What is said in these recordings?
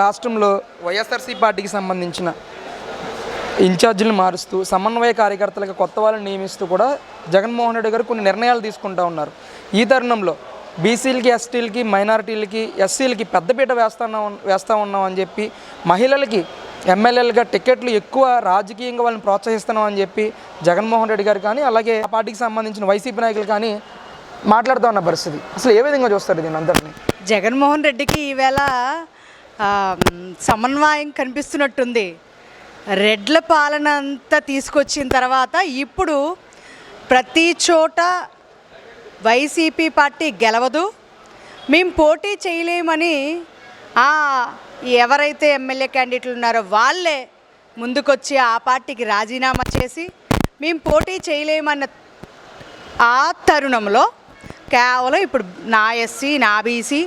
రాష్ట్రంలో వైఎస్ఆర్సీ పార్టీకి సంబంధించిన ఇన్ఛార్జీలను మారుస్తూ సమన్వయ కార్యకర్తలకు కొత్త వాళ్ళని నియమిస్తూ కూడా జగన్మోహన్ రెడ్డి గారు కొన్ని నిర్ణయాలు తీసుకుంటూ ఉన్నారు. ఈ తరుణంలో బీసీలకి ఎస్టీలకి మైనారిటీలకి ఎస్సీలకి పెద్దపీట వేస్తాను వేస్తూ ఉన్నాం అని చెప్పి మహిళలకి ఎమ్మెల్యేలుగా టికెట్లు ఎక్కువ రాజకీయంగా వాళ్ళని ప్రోత్సహిస్తున్నాం అని చెప్పి జగన్మోహన్ రెడ్డి గారు కానీ అలాగే ఆ పార్టీకి సంబంధించిన వైసీపీ నాయకులు కానీ మాట్లాడుతూ ఉన్న పరిస్థితి. అసలు ఏ విధంగా చూస్తారు దీని అందరినీ? జగన్మోహన్ రెడ్డికి ఈవేళ సమన్వయం కనిపిస్తున్నట్టుంది. రెడ్ల పాలన అంతా తీసుకొచ్చిన తర్వాత ఇప్పుడు ప్రతి చోట వైసీపీ పార్టీ గెలవదు. మేము పోటీ చేయలేమని ఎవరైతే ఎమ్మెల్యే క్యాండిడేట్లు ఉన్నారో వాళ్ళే ముందుకొచ్చి ఆ పార్టీకి రాజీనామా చేసి మేము పోటీ చేయలేమన్న ఆ తరుణంలో కేవలం ఇప్పుడు నా ఎస్సీ నా బీసీ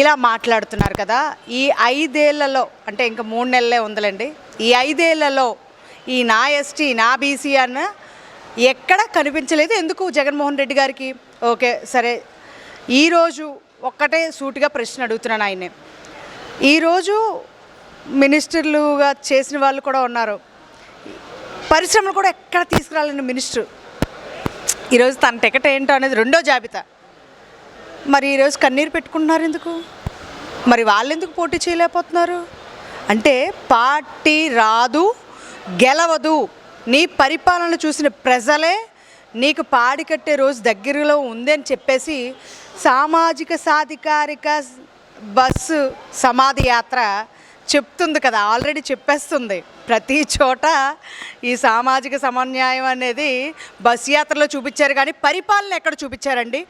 ఇలా మాట్లాడుతున్నారు కదా. ఈ ఐదేళ్ళలో అంటే ఇంకా మూడు నెలలే ఉందిలేండి. ఈ ఐదేళ్ళలో ఈ నా ఎస్టీ నా బీసీ అన్న ఎక్కడ కనిపించలేదు. ఎందుకు జగన్మోహన్ రెడ్డి గారికి? ఓకే సరే. ఈరోజు ఒక్కటే సూటిగా ప్రశ్న అడుగుతున్నాను ఆయన్ని. ఈరోజు మినిస్టర్లుగా చేసిన వాళ్ళు కూడా ఉన్నారు. పరిశ్రమలు కూడా ఎక్కడ తీసుకురాలని మినిస్టర్? ఈరోజు తన టికెట్ ఏంటో అనేది రెండో జాబితా. మరి ఈరోజు కన్నీరు పెట్టుకుంటున్నారు ఎందుకు? మరి వాళ్ళు ఎందుకు పోటీ చేయలేకపోతున్నారు? అంటే పార్టీ రాదు గెలవదు. నీ పరిపాలన చూసిన ప్రజలే నీకు పాడి కట్టే రోజు దగ్గరలో ఉందని చెప్పేసి సామాజిక సాధికారిక బస్సు సమాధి యాత్ర చెప్తుంది కదా ఆల్రెడీ చెప్పేస్తుంది. ప్రతి చోట ఈ సామాజిక సమన్యాయం అనేది బస్ యాత్రలో చూపించారు కానీ పరిపాలన ఎక్కడ చూపించారండి?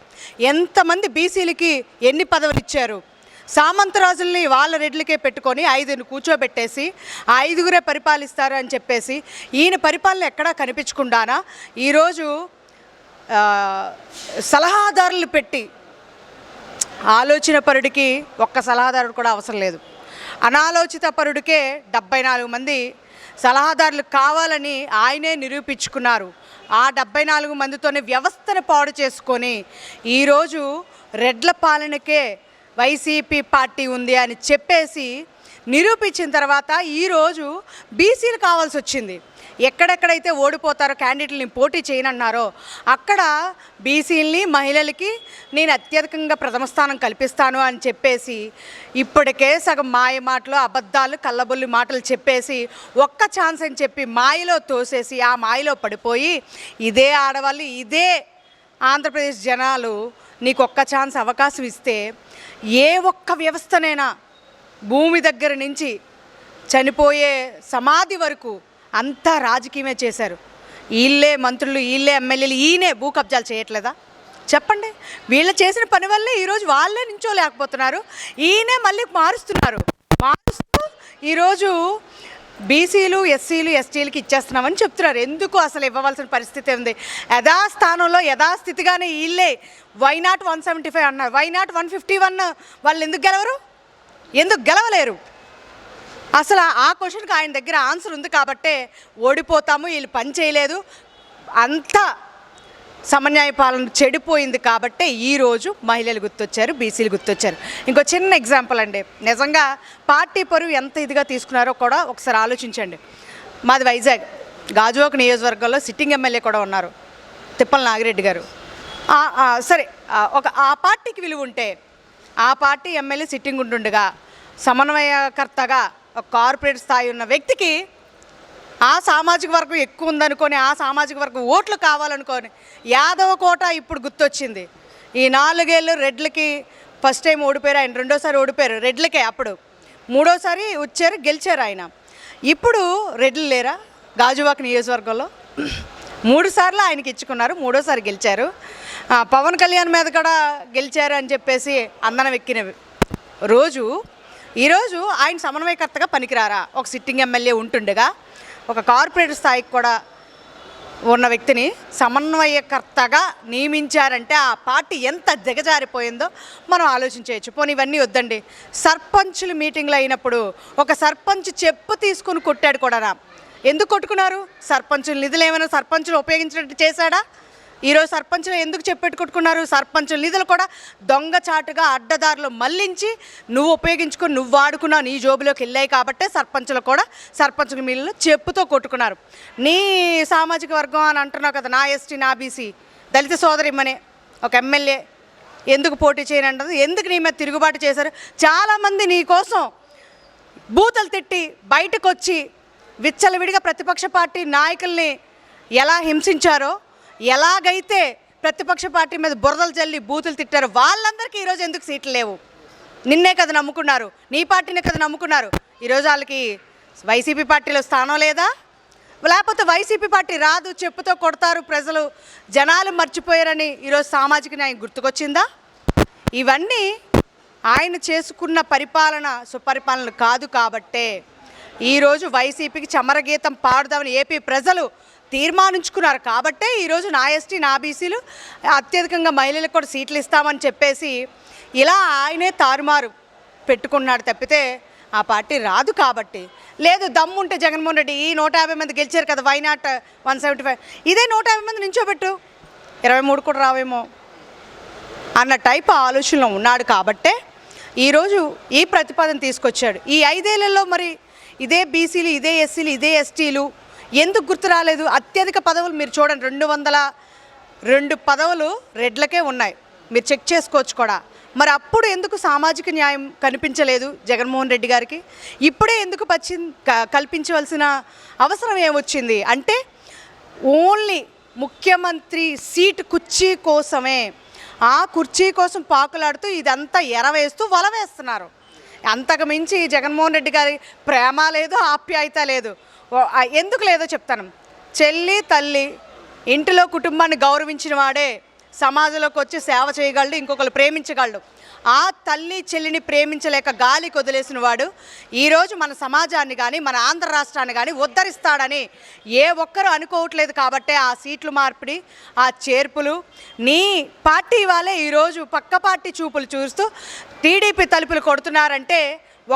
ఎంతమంది బీసీలకి ఎన్ని పదవులు ఇచ్చారు? సామంతరాజుల్ని వాళ్ళ రెడ్లకే పెట్టుకొని ఐదుని కూర్చోబెట్టేసి ఆ ఐదుగురే పరిపాలిస్తారు అని చెప్పేసి ఈయన పరిపాలన ఎక్కడా కనిపించకుండానా ఈరోజు సలహాదారులు పెట్టి ఆలోచన పరుడికి ఒక్క సలహాదారుడు కూడా అవసరం లేదు. అనాలోచిత పరుడికే డెబ్బై నాలుగు మంది సలహాదారులు కావాలని ఆయనే నిరూపించుకున్నారు. ఆ డెబ్బై నాలుగు మందితోనే వ్యవస్థను పాడు చేసుకొని ఈరోజు రెడ్ల పాలనకే వైసీపీ పార్టీ ఉంది అని చెప్పేసి నిరూపించిన తర్వాత ఈరోజు బీసీలు కావాల్సి వచ్చింది ఎక్కడెక్కడైతే ఓడిపోతారో క్యాండిడేట్ని పోటీ చేయనన్నారో అక్కడ బీసీలని మహిళలకి నేను అత్యధికంగా ప్రథమ స్థానం కల్పిస్తాను అని చెప్పేసి ఇప్పటికే సగం మాయ మాటలు అబద్ధాలు కళ్ళబొల్లి మాటలు చెప్పేసి ఒక్క ఛాన్స్ అని చెప్పి మాయలో తోసేసి ఆ మాయలో పడిపోయి ఇదే ఆడవాళ్ళు ఇదే ఆంధ్రప్రదేశ్ జనాలు నీకు ఒక్క ఛాన్స్ అవకాశం ఇస్తే ఏ ఒక్క వ్యవస్థనైనా భూమి దగ్గర నుంచి చనిపోయే సమాధి వరకు అంతా రాజకీయమే చేశారు. వీళ్ళే మంత్రులు వీళ్ళే ఎమ్మెల్యేలు ఈయనే భూ కబ్జాలు చేయట్లేదా? చెప్పండి. వీళ్ళు చేసిన పని వల్లే ఈరోజు వాళ్ళే నించోలేకపోతున్నారు. ఈయనే మళ్ళీ మారుస్తున్నారు. మారుస్తూ ఈరోజు బీసీలు ఎస్సీలు ఎస్టీలకి ఇచ్చేస్తున్నామని చెప్తున్నారు. ఎందుకు అసలు ఇవ్వవలసిన పరిస్థితి ఉంది? యథాస్థానంలో యథాస్థితిగానే వీళ్ళే why not one seventy five అన్నారు. Why not one fifty one వాళ్ళు ఎందుకు గెలవరు? ఎందుకు గెలవలేరు? అసలు ఆ క్వశ్చన్కి ఆయన దగ్గర ఆన్సర్ ఉంది కాబట్టే ఓడిపోతాము వీళ్ళు పని చేయలేదు. అంతా సమన్యాయ పాలన చెడిపోయింది కాబట్టే ఈరోజు మహిళలు గుర్తొచ్చారు బీసీలు గుర్తొచ్చారు. ఇంకో చిన్న ఎగ్జాంపుల్ అండి. నిజంగా పార్టీ పరువు ఎంత ఇదిగా తీసుకున్నారో కూడా ఒకసారి ఆలోచించండి. మాది వైజాగ్. గాజువాక నియోజకవర్గంలో సిట్టింగ్ ఎమ్మెల్యే కూడా ఉన్నారు. తిప్పల నాగిరెడ్డి గారు. సరే ఒక ఆ పార్టీకి విలువ ఉంటే ఆ పార్టీ ఎమ్మెల్యే సిట్టింగ్ ఉంటుండగా సమన్వయకర్తగా ఒక కార్పొరేట్ స్థాయి ఉన్న వ్యక్తికి ఆ సామాజిక వర్గం ఎక్కువ ఉందనుకొని ఆ సామాజిక వర్గం ఓట్లు కావాలనుకొని యాదవ కోట ఇప్పుడు గుర్తొచ్చింది. ఈ నాలుగేళ్ళు రెడ్లకి ఫస్ట్ టైం ఓడిపోయారు ఆయన రెండోసారి ఓడిపోయారు రెడ్లకే అప్పుడు. మూడోసారి వచ్చారు గెలిచారు ఆయన. ఇప్పుడు రెడ్లు లేరా గాజువాక నియోజకవర్గంలో? మూడు సార్లు ఆయనకి ఇచ్చుకున్నారు మూడోసారి గెలిచారు. పవన్ కళ్యాణ్ మీద కూడా గెలిచారు అని చెప్పేసి అందనం ఎక్కిన రోజు ఈరోజు ఆయన సమన్వయకర్తగా పనికిరారా? ఒక సిట్టింగ్ ఎమ్మెల్యే ఉంటుండగా ఒక కార్పొరేట్ స్థాయికి కూడా ఉన్న వ్యక్తిని సమన్వయకర్తగా నియమించారంటే ఆ పార్టీ ఎంత దిగజారిపోయిందో మనం ఆలోచించవచ్చు పోనీ ఇవన్నీ వద్దండి. సర్పంచులు మీటింగ్లు అయినప్పుడు ఒక సర్పంచ్ చెప్పు తీసుకుని కొట్టాడు కూడా ఎందుకు కొట్టుకున్నారు? సర్పంచుల నిధులు ఏమైనా సర్పంచులు ఉపయోగించినట్టు చేశాడా? ఈరోజు సర్పంచులు ఎందుకు చెప్పెట్టుకుంటున్నారు సర్పంచుల నిధులు కూడా దొంగచాటుగా అడ్డదారులు మళ్ళించి నువ్వు ఉపయోగించుకొని నువ్వు వాడుకున్నావు నీ జోబులోకి వెళ్ళాయి కాబట్టే సర్పంచులు కూడా సర్పంచుల మిల్లు చెప్పుతో కొట్టుకున్నారు. నీ సామాజిక వర్గం అని అంటున్నావు కదా నా ఎస్టీ నా బీసీ దళిత సోదరిమ్మనే ఒక ఎమ్మెల్యే ఎందుకు పోటీ చేయనంటది ఎందుకు నీ మీద తిరుగుబాటు చేశారు? చాలామంది నీ కోసం బూతలు తిట్టి బయటకు వచ్చి విచ్చలవిడిగా ప్రతిపక్ష పార్టీ నాయకుల్ని ఎలా హింసించారో ఎలాగైతే ప్రతిపక్ష పార్టీ మీద బురదలు చల్లి బూతులు తిట్టారు వాళ్ళందరికీ ఈరోజు ఎందుకు సీట్లు లేవు? నిన్నే కదా నమ్ముకున్నారు నీ పార్టీని కదా నమ్ముకున్నారు. ఈరోజు వాళ్ళకి వైసీపీ పార్టీలో స్థానం లేదా? లేకపోతే వైసీపీ పార్టీ రాదు చెప్పుతో కొడతారు ప్రజలు జనాలు మర్చిపోయారని ఈరోజు సామాజిక న్యాయం గుర్తుకొచ్చిందా? ఇవన్నీ ఆయన చేసుకున్న పరిపాలన సుపరిపాలన కాదు కాబట్టే ఈరోజు వైసీపీకి చమరగీతం పాడుదామని ఏపీ ప్రజలు తీర్మానించుకున్నారు. కాబట్టే ఈరోజు నా ఎస్టీ నా బీసీలు అత్యధికంగా మహిళలకు కూడా సీట్లు ఇస్తామని చెప్పేసి ఇలా ఆయనే తారుమారు పెట్టుకున్నాడు తప్పితే ఆ పార్టీ రాదు కాబట్టి. లేదు దమ్ముంటే జగన్మోహన్ రెడ్డి ఈ నూట యాభై మంది గెలిచారు కదా why not one seventy five ఇదే నూట యాభై మంది నించోబెట్టు ఇరవై మూడు కూడా రావేమో అన్న టైప్ ఆలోచనలో ఉన్నాడు కాబట్టే ఈరోజు ఈ ప్రతిపాదన తీసుకొచ్చాడు. ఈ ఐదేళ్ళలో మరి ఇదే బీసీలు ఇదే ఎస్సీలు ఇదే ఎస్టీలు ఎందుకు గుర్తు రాలేదు? అత్యధిక పదవులు మీరు చూడండి. రెండు వందల రెండు పదవులు రెడ్లకే ఉన్నాయి. మీరు చెక్ చేసుకోవచ్చు కూడా. మరి అప్పుడు ఎందుకు సామాజిక న్యాయం కనిపించలేదు జగన్మోహన్ రెడ్డి గారికి? ఇప్పుడే ఎందుకు పచ్చి క- కల్పించవలసిన అవసరం ఏమొచ్చింది? అంటే ఓన్లీ ముఖ్యమంత్రి సీటు కుర్చీ కోసమే ఆ కుర్చీ కోసం పాకులాడుతూ ఇదంతా ఎరవేస్తూ వల వేస్తున్నారు. అంతకు మించి జగన్మోహన్ రెడ్డి గారి ప్రేమ లేదు ఆప్యాయత లేదు. ఎందుకు లేదో చెప్తాను. చెల్లి తల్లి ఇంటిలో కుటుంబాన్ని గౌరవించిన వాడే సమాజంలోకి వచ్చి సేవ చేయగలడు ఇంకొకరు ప్రేమించగలడు. ఆ తల్లి చెల్లిని ప్రేమించలేక గాలి కొదిలేసిన వాడు ఈరోజు మన సమాజాన్ని కానీ మన ఆంధ్ర రాష్ట్రాన్ని కానీ ఉద్ధరిస్తాడని ఏ ఒక్కరూ అనుకోవట్లేదు కాబట్టే ఆ సీట్లు మార్పిడి ఆ చేర్పులు. నీ పార్టీ వాళ్ళే ఈరోజు పక్క పార్టీ చూపులు చూస్తూ టీడీపీ తలుపులు కొడుతున్నారంటే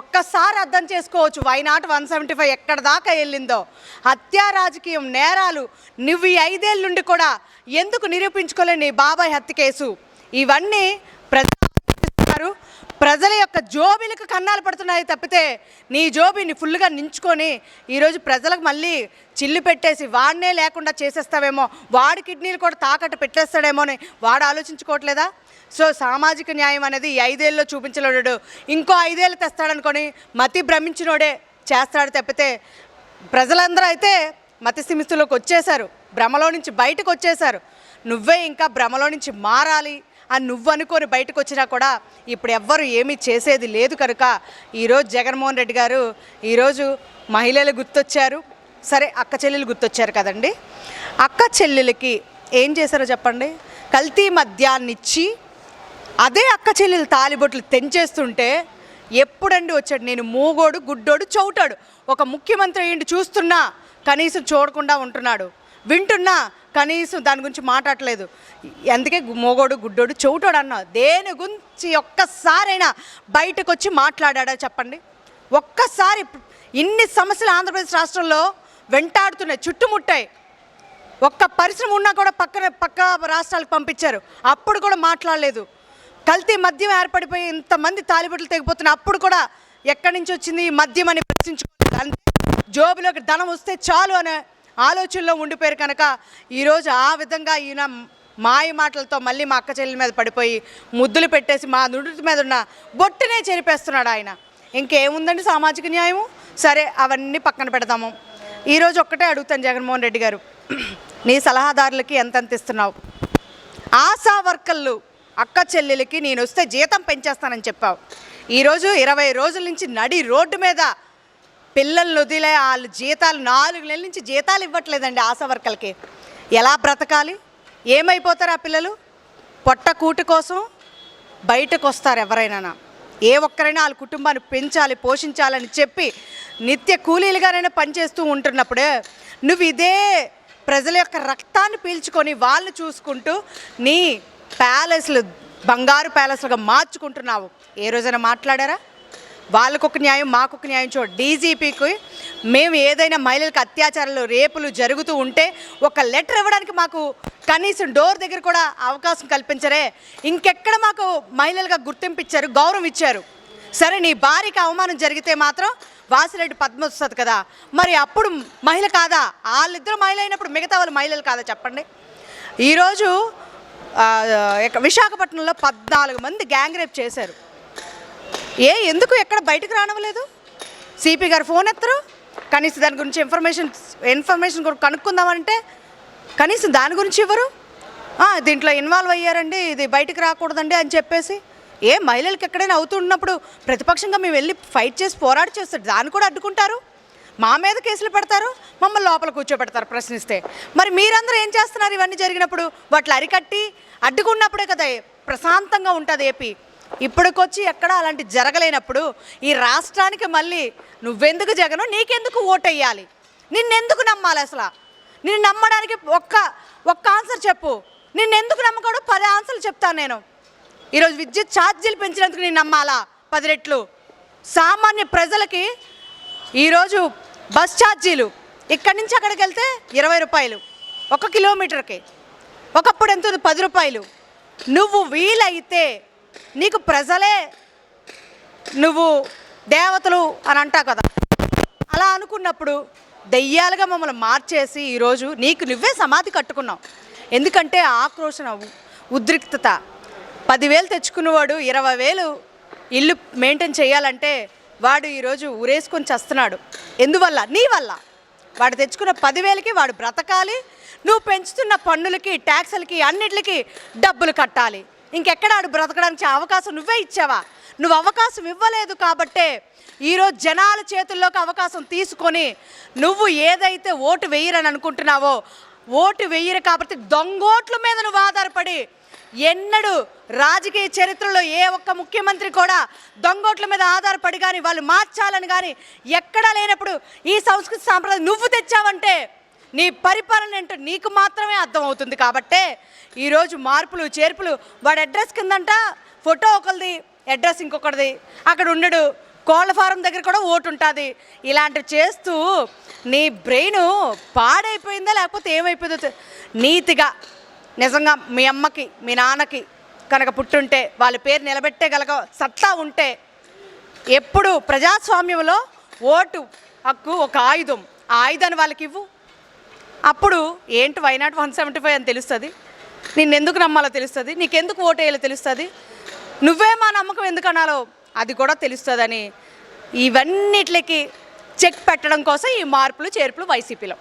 ఒక్కసారి అర్థం చేసుకోవచ్చు వైనాట్ వన్ సెవెంటీ ఫైవ్ ఎక్కడ దాకా వెళ్ళిందో. హత్యా రాజకీయం నేరాలు నువ్వు ఈ ఐదేళ్ళ నుండి కూడా ఎందుకు నిరూపించుకోలేని బాబాయ్ హత్య కేసు? ఇవన్నీ ప్రజా ప్రజల యొక్క జోబీలకు కన్నాలు పడుతున్నాయి తప్పితే నీ జోబీని ఫుల్గా నించుకొని ఈరోజు ప్రజలకు మళ్ళీ చిల్లు పెట్టేసి వాడినే లేకుండా చేసేస్తావేమో వాడి కిడ్నీలు కూడా తాకట్టు పెట్టేస్తాడేమో అని వాడు ఆలోచించుకోవట్లేదా? సో సామాజిక న్యాయం అనేది ఐదేళ్ళలో చూపించలేడు. ఇంకో ఐదేళ్ళు తెస్తాడనుకొని మతి భ్రమించినోడే చేస్తాడు తప్పితే ప్రజలందరూ అయితే మతిస్థిమిస్తులోకి వచ్చేశారు. భ్రమలో నుంచి బయటకు వచ్చేశారు. నువ్వే ఇంకా భ్రమలో నుంచి మారాలి. అని నువ్వు అనుకొని బయటకు వచ్చినా కూడా ఇప్పుడు ఎవ్వరు ఏమీ చేసేది లేదు కనుక ఈరోజు జగన్మోహన్ రెడ్డి గారు ఈరోజు మహిళలు గుర్తొచ్చారు. సరే అక్క చెల్లెలు గుర్తొచ్చారు కదండి. అక్క చెల్లెలకి ఏం చేశారో చెప్పండి. కల్తీ మద్యాన్నిచ్చి అదే అక్క చెల్లెలు తాలిబొట్లు తెంచేస్తుంటే ఎప్పుడండి వచ్చాడు? నేను మూగోడు గుడ్డోడు చౌటాడు. ఒక ముఖ్యమంత్రి ఏంటి చూస్తున్నా కనీసం చూడకుండా ఉంటున్నాడు. వింటున్నా కనీసం దాని గురించి మాట్లాడలేదు. అందుకే మోగోడు గుడ్డోడు చెవుటోడు అన్నా దేని గురించి ఒక్కసారైనా బయటకు వచ్చి మాట్లాడా చెప్పండి? ఒక్కసారి ఇన్ని సమస్యలు ఆంధ్రప్రదేశ్ రాష్ట్రంలో వెంటాడుతున్నాయి చుట్టుముట్టాయి. ఒక్క పరిశ్రమ ఉన్నా కూడా పక్కన పక్క రాష్ట్రాలకు పంపించారు. అప్పుడు కూడా మాట్లాడలేదు. కల్తీ మద్యం ఏర్పడిపోయి ఇంతమంది తాలిబొట్లు తెగిపోతున్నా అప్పుడు కూడా ఎక్కడి నుంచి వచ్చింది ఈ మద్యం అని ప్రశ్నించుకోలేదు. అంటే జోబులోకి ధనం వస్తే చాలు అనే ఆలోచనలో ఉండిపోయారు కనుక ఈరోజు ఆ విధంగా ఈయన మాయ మాటలతో మళ్ళీ మా అక్క చెల్లెల మీద పడిపోయి ముద్దులు పెట్టేసి మా నుడిటి మీద ఉన్న బొట్టునే చెరిపేస్తున్నాడు ఆయన. ఇంకేముందండి సామాజిక న్యాయము? సరే అవన్నీ పక్కన పెడదాము. ఈరోజు ఒక్కటే అడుగుతాను జగన్మోహన్ రెడ్డి గారు. నీ సలహాదారులకి ఎంతెంత ఇస్తున్నావు? ఆశా వర్కర్లు అక్క చెల్లెలకి నేను వస్తే జీతం పెంచేస్తానని చెప్పావు. ఈరోజు ఇరవై రోజుల నుంచి నడి రోడ్డు మీద పిల్లల్ని వదిలే వాళ్ళ జీతాలు నాలుగు నెలల నుంచి జీతాలు ఇవ్వట్లేదండి ఆశా వర్కర్లకి. ఎలా బ్రతకాలి? ఏమైపోతారు ఆ పిల్లలు? పొట్ట కూటి కోసం బయటకు వస్తారు ఎవరైనా. ఏ ఒక్కరైనా వాళ్ళ కుటుంబాన్ని పెంచాలి పోషించాలని చెప్పి నిత్య కూలీలుగానైనా పనిచేస్తూ ఉంటున్నప్పుడే నువ్వు ఇదే ప్రజల యొక్క రక్తాన్ని పీల్చుకొని వాళ్ళని చూసుకుంటూ నీ ప్యాలెస్లు బంగారు ప్యాలెస్లుగా మార్చుకుంటున్నావు. ఏ రోజైనా మాట్లాడారా? వాళ్ళకొక న్యాయం మాకొక న్యాయం. చూడు డీజీపీకి మేము ఏదైనా మహిళలకు అత్యాచారాలు రేపులు జరుగుతూ ఉంటే ఒక లెటర్ ఇవ్వడానికి మాకు కనీసం డోర్ దగ్గర కూడా అవకాశం కల్పించరే. ఇంకెక్కడ మాకు మహిళలుగా గుర్తింపు ఇచ్చారు గౌరవం ఇచ్చారు. సరే నీ భార్యకి అవమానం జరిగితే మాత్రం వాసిరెడ్డి పద్మ వస్తుంది కదా. మరి అప్పుడు మహిళ కాదా? వాళ్ళిద్దరు మహిళ అయినప్పుడు మిగతా వాళ్ళు మహిళలు కాదా చెప్పండి? ఈరోజు విశాఖపట్నంలో పద్నాలుగు మంది గ్యాంగ్ రేప్ చేశారు. ఏ ఎందుకు? ఎక్కడ బయటకు రానివ్వలేదు? సిపి గారు ఫోన్ ఎత్తరు? కనీసం దాని గురించి ఇన్ఫర్మేషన్ ఇన్ఫర్మేషన్ కూడా కనుక్కుందామంటే కనీసం దాని గురించి ఇవ్వరు. దీంట్లో ఇన్వాల్వ్ అయ్యారండి ఇది బయటకు రాకూడదండి అని చెప్పేసి. ఏ మహిళలకు ఎక్కడైనా అవుతున్నప్పుడు ప్రతిపక్షంగా మేము వెళ్ళి ఫైట్ చేసి పోరాడి చేస్తారు. దాన్ని కూడా అడ్డుకుంటారు. మా మీద కేసులు పెడతారు. మమ్మల్ని లోపల కూర్చోబెడతారు ప్రశ్నిస్తే. మరి మీరందరూ ఏం చేస్తున్నారు? ఇవన్నీ జరిగినప్పుడు వాటిని అరికట్టి అడ్డుకున్నప్పుడే కదా ప్రశాంతంగా ఉంటుంది ఏపీ. ఇప్పటికొచ్చి ఎక్కడ అలాంటి జరగలేనప్పుడు ఈ రాష్ట్రానికి మళ్ళీ నువ్వెందుకు జగను? నీకెందుకు ఓటెయ్యాలి? నిన్నెందుకు నమ్మాలి అసలు? నిన్ను నమ్మడానికి ఒక్క ఒక్క ఆన్సర్ చెప్పు. నిన్నెందుకు నమ్మకూడదు? పది ఆన్సర్లు చెప్తాను నేను. ఈరోజు విద్యుత్ ఛార్జీలు పెంచినందుకు నేను నమ్మాలా? పది రెట్లు. సామాన్య ప్రజలకి ఈరోజు బస్ ఛార్జీలు. ఇక్కడి నుంచి అక్కడికి వెళ్తే ఇరవై రూపాయలు. ఒక కిలోమీటర్కి. ఒకప్పుడు ఎంత ఉంది? పది రూపాయలు. నువ్వు వీలైతే నీకు ప్రజలే నువ్వు దేవతలు అని అంటావు కదా. అలా అనుకున్నప్పుడు దెయ్యాలుగా మమ్మల్ని మార్చేసి ఈరోజు నీకు నువ్వే సమాధి కట్టుకున్నావు. ఎందుకంటే ఆక్రోషణ ఉద్రిక్తత. పదివేలు తెచ్చుకున్నవాడు ఇరవై వేలు ఇల్లు మెయింటైన్ చేయాలంటే వాడు ఈరోజు ఉరేసుకొని చస్తున్నాడు. ఎందువల్ల? నీ వల్ల. వాడు తెచ్చుకున్న పదివేలకి వాడు బ్రతకాలి. నువ్వు పెంచుతున్న పన్నులకి ట్యాక్సులకి అన్నిటికీ డబ్బులు కట్టాలి. ఇంకెక్కడ ఆడు బ్రతకడానికి అవకాశం నువ్వే ఇచ్చావా? నువ్వు అవకాశం ఇవ్వలేదు కాబట్టే ఈరోజు జనాల చేతుల్లోకి అవకాశం తీసుకొని నువ్వు ఏదైతే ఓటు వేయరని అనుకుంటున్నావో ఓటు వేయరు కాబట్టి దొంగోట్ల మీద నువ్వు ఆధారపడి ఎన్నడూ రాజకీయ చరిత్రలో ఏ ఒక్క ముఖ్యమంత్రి కూడా దొంగోట్ల మీద ఆధారపడి కానీ వాళ్ళు మార్చాలని కానీ ఎక్కడా లేనప్పుడు ఈ సంస్కృతి సాంప్రదాయం నువ్వు తెచ్చావంటే నీ పరిపాలన ఏంటో నీకు మాత్రమే అర్థమవుతుంది కాబట్టే ఈరోజు మార్పులు చేర్పులు వాడి అడ్రస్ కిందంట ఫోటో ఒకరిది అడ్రస్ ఇంకొకటిది అక్కడ ఉండడు కోళ్ళ ఫారం దగ్గర కూడా ఓటు ఉంటుంది. ఇలాంటివి చేస్తూ నీ బ్రెయిన్ పాడైపోయిందా లేకపోతే ఏమైపోయిందో నీతిగా నిజంగా మీ అమ్మకి మీ నాన్నకి కనుక పుట్టుంటే వాళ్ళ పేరు నిలబెట్టగలగ సత్తా ఉంటే ఎప్పుడు ప్రజాస్వామ్యంలో ఓటు హక్కు ఒక ఆయుధం. ఆ ఆయుధాన్ని వాళ్ళకి ఇవ్వు. అప్పుడు ఏంటి వైనాట్ వన్ సెవెంటీ ఫైవ్ అని తెలుస్తుంది? నిన్నెందుకు నమ్మాలో తెలుస్తుంది? నీకెందుకు ఓటు వేయాలో తెలుస్తుంది? నువ్వే మా నమ్మకం ఎందుకు అనాలో అది కూడా తెలుస్తుందని ఇవన్నిటికి చెక్ పెట్టడం కోసం ఈ మార్పులు చేర్పులు వైసీపీలో.